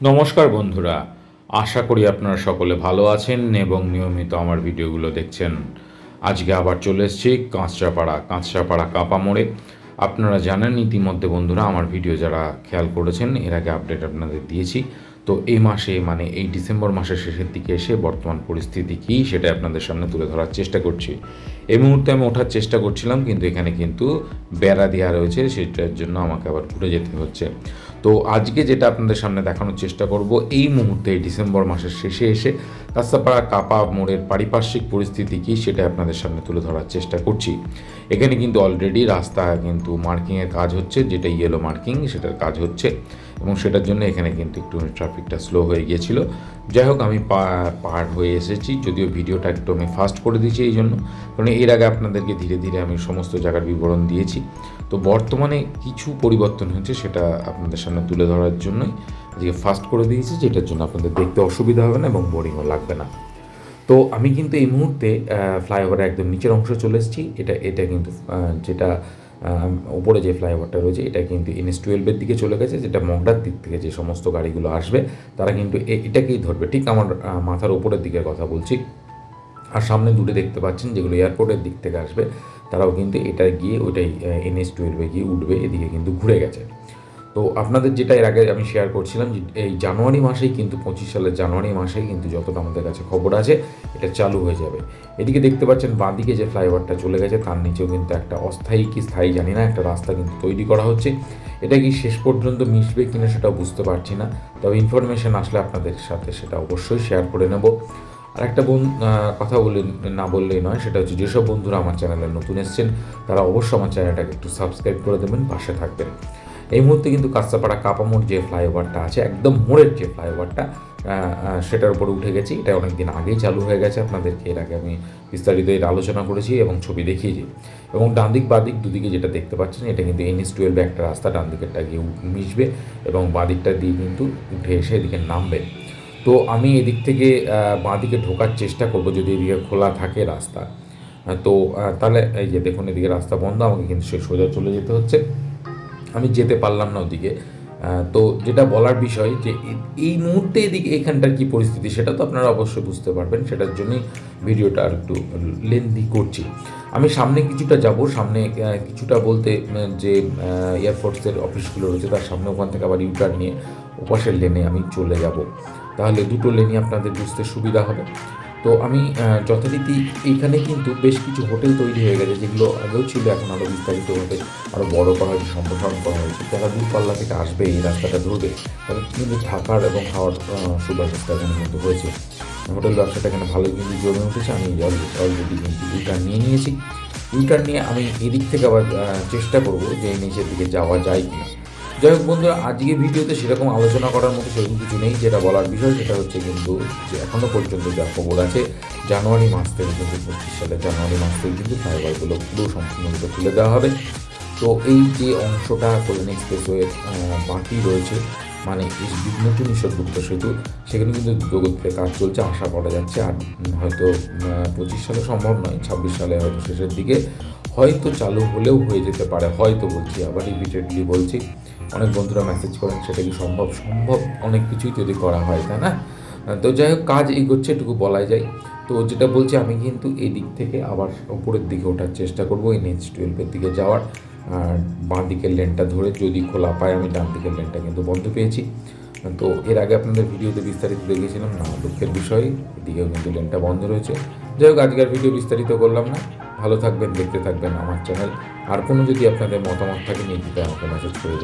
নমস্কার বন্ধুরা, আশা করি আপনারা সকলে ভালো আছেন এবং নিয়মিত আমার ভিডিওগুলো দেখছেন। আজকে আবার চলে এসেছি কাঁচরাপাড়া কাঁচরাপাড়া কাপা মোড়ে। আপনারা জানেন ইতিমধ্যে বন্ধুরা আমার ভিডিও যারা খেয়াল করেছেন, এর আগে আপডেট আপনাদের দিয়েছি। তো এই মাসে মানে এই ডিসেম্বর মাসের শেষের দিকে এসে বর্তমান পরিস্থিতি কী সেটা আপনাদের সামনে তুলে ধরার চেষ্টা করছি। এই মুহূর্তে আমি ওঠার চেষ্টা করছিলাম, কিন্তু এখানে কিন্তু বেড়া দেওয়া রয়েছে, সেটার জন্য আমাকে আবার ঘুরে যেতে হচ্ছে। তো আজকে যেটা আপনাদের সামনে দেখানোর চেষ্টা করব, এই মুহূর্তে ডিসেম্বর মাসের শেষে এসে কাস্তাপাড়া কাপা মোড়ের পারিপার্শ্বিক পরিস্থিতি কী, সেটা আপনাদের সামনে তুলে ধরার চেষ্টা করছি। এখানে কিন্তু অলরেডি রাস্তা কিন্তু মার্কিংয়ের কাজ হচ্ছে, যেটা ইয়েলো মার্কিং সেটার কাজ হচ্ছে। এবং সেটার জন্য এখানে কিন্তু একটু ট্রাফিকটা স্লো হয়ে গিয়েছিল। যাই হোক আমি পার হয়ে এসেছি, যদিও ভিডিওটা একটু আমি ফাস্ট করে দিয়েছি এই জন্য। কারণ এর আগে আপনাদেরকে ধীরে ধীরে আমি সমস্ত জায়গার বিবরণ দিয়েছি। তো বর্তমানে কিছু পরিবর্তন হয়েছে, সেটা আপনাদের সামনে তুলে ধরার জন্যই। আজকে ফাস্ট করে দিয়েছি, যেটার জন্য আপনাদের দেখতে অসুবিধা হবে না এবং বোরিংও লাগবে না। তো আমি কিন্তু এই মুহূর্তে ফ্লাইওভারের একদম নিচের অংশে চলে এসেছি। এটা এটা কিন্তু যেটা উপরে যে ফ্লাইওভারটা রয়েছে, এটা কিন্তু এনএস টুয়েলভের দিকে চলে গেছে, যেটা মগডার দিক থেকে যে সমস্ত গাড়িগুলো আসবে, তারা কিন্তু এটাকেই ধরবে। ঠিক আমার মাথার ওপরের দিকের কথা বলছি। আর সামনে দূরে দেখতে পাচ্ছেন, যেগুলো এয়ারপোর্টের দিক থেকে আসবে, তারাও কিন্তু এটা গিয়ে ওইটাই এনএস টুয়েলভে গিয়ে উঠবে, এদিকে কিন্তু ঘুরে গেছে। তো আপনাদের যেটা এর আগে আমি শেয়ার করছিলাম যে এই জানুয়ারি মাসেই কিন্তু, পঁচিশ সালের জানুয়ারি মাসেই কিন্তু যতটা আমাদের কাছে খবর আছে, এটা চালু হয়ে যাবে। এদিকে দেখতে পাচ্ছেন বাঁদিকে যে ফ্লাইওভারটা চলে গেছে, তার নিচেও কিন্তু একটা অস্থায়ী কি স্থায়ী জানি না, একটা রাস্তা কিন্তু তৈরি করা হচ্ছে। এটা কি শেষ পর্যন্ত মিশবে কিনা সেটাও বুঝতে পারছি না, তবে ইনফরমেশন আসলে আপনাদের সাথে সেটা অবশ্যই শেয়ার করে নেব। আর একটা বোন কথা বলে না বললেই নয়, সেটা হচ্ছে যেসব বন্ধুরা আমার চ্যানেলে নতুন এসছেন, তারা অবশ্যই আমার চ্যানেলটাকে একটু সাবস্ক্রাইব করে দেবেন, পাশে থাকবেন। এই মুহূর্তে কিন্তু কাস্তাপাড়া কাপামোড় যে ফ্লাইওভারটা আছে, একদম মোড়ের যে ফ্লাইওভারটা সেটার উপরে উঠে গেছি। এটা অনেক দিন আগেই চালু হয়ে গেছে। আপনাদেরকে এর আগে আমি বিস্তারিত এর আলোচনা করেছি এবং ছবি দেখিয়েছি। এবং ডান দিক বাদিক দুদিকে যেটা দেখতে পাচ্ছেন, এটা কিন্তু এনএস টুয়েলভে একটা রাস্তা ডান দিকেরটা গিয়ে মিশবে এবং বাদিকটা দিয়ে কিন্তু উঠে এসে এদিকে নামবে। তো আমি এদিক থেকে বাঁ দিকে ঢোকার চেষ্টা করব যদি এদিকে খোলা থাকে রাস্তা। তো তাহলে এই যে দেখুন এদিকে রাস্তা বন্ধ, আমাকে কিন্তু সে সোজা চলে যেতে হচ্ছে। আমি যেতে পারলাম না ওদিকে। তো যেটা বলার বিষয় যে এই মুহূর্তে এদিকে এখানটার কি পরিস্থিতি সেটা তো আপনারা অবশ্যই বুঝতে পারবেন, সেটার জন্যই ভিডিওটা আর একটু লেন্দি করছি। আমি সামনে কিছুটা যাব, সামনে কিছুটা বলতে যে এয়ারফোর্সের অফিসগুলো রয়েছে, তার সামনে ওখান থেকে আবার ইউটার নিয়ে ওপাশের লেনে আমি চলে যাব। তাহলে দুটো লেনই আপনাদের বুঝতে সুবিধা হবে। তো আমি যথারীতি এইখানে কিন্তু বেশ কিছু হোটেল তৈরি হয়ে গেছে, যেগুলো আগেও ছিল, এখন আরও বিস্তারিতভাবে আরও বড় করা হয়েছে, সম্প্রসারণ করা হয়েছে। যারা দূরপাল্লা থেকে আসবে, এই রাস্তাটা ধরবে, তাদের কিন্তু থাকার এবং খাওয়ার সুব্যবস্থা এখানে কিন্তু হয়েছে। হোটেল ব্যবসাটা এখানে ভালোই কিন্তু জমে উঠেছে, আমি অলরেডি কিন্তু ইউটার নিয়ে নিয়েছি। ইউটার নিয়ে আমি এদিক থেকে আবার চেষ্টা করব যে নিচের দিকে যাওয়া যায় কিনা। যাই হোক বন্ধুরা, আজকে ভিডিওতে সেরকম আলোচনা করার মতো সেরকম কিছু নেই। যেটা বলার বিষয় সেটা হচ্ছে কিন্তু যে এখনও পর্যন্ত যা খবর আছে, জানুয়ারি মাস থেকে কিন্তু পঁচিশ সালে জানুয়ারি মাস থেকে কিন্তু ফ্লাইওভারগুলো পুরো সম্পূর্ণরূপে তুলে দেওয়া হবে। তো এই যে অংশটা কল্যাণ এক্সপ্রেসওয়ে বাকি রয়েছে মানে নতুন ঈশ্বরগুপ্ত সেতু, সেখানে কিন্তু দ্রুতগতিতে কাজ চলছে, আশা করা যাচ্ছে। আর হয়তো পঁচিশ সালে সম্ভব নয়, ছাব্বিশ সালে হয়তো শেষের দিকে। হয়তো চালু হলেও হয়ে যেতে পারে। হয়তো বলছি, আবার রিপিটেডলি বলছি। অনেক বন্ধুরা মেসেজ করেন, সেটা কি সম্ভব? সম্ভব অনেক কিছুই যদি করা হয়, তাই না? তো যাই হোক, কাজ এগোচ্ছে, এটুকু বলাই যায়। তো যেটা বলছি, আমি কিন্তু এই দিক থেকে আবার উপরের দিকে ওঠার চেষ্টা করব, এই নেক্সট টুয়েলভের দিকে যাওয়ার। আর বাঁ দিকের লেনটা ধরে যদি খোলা পাই আমি ডান দিকের লেনটা কিন্তু বন্ধ পেয়েছি। তো এর আগে আপনাদের ভিডিওতে বিস্তারিত দেখিয়েছিলাম না দুঃখের বিষয়। এদিকেও কিন্তু লেনটা বন্ধ রয়েছে। যাই হোক, আজকের ভিডিও বিস্তারিত করলাম না। ভালো থাকবেন, দেখতে থাকবেন আমার চ্যানেল। আর কোনো যদি আপনাদের মতামত থাকে, নিয়ে দিতে আমাকে মেসেজ করে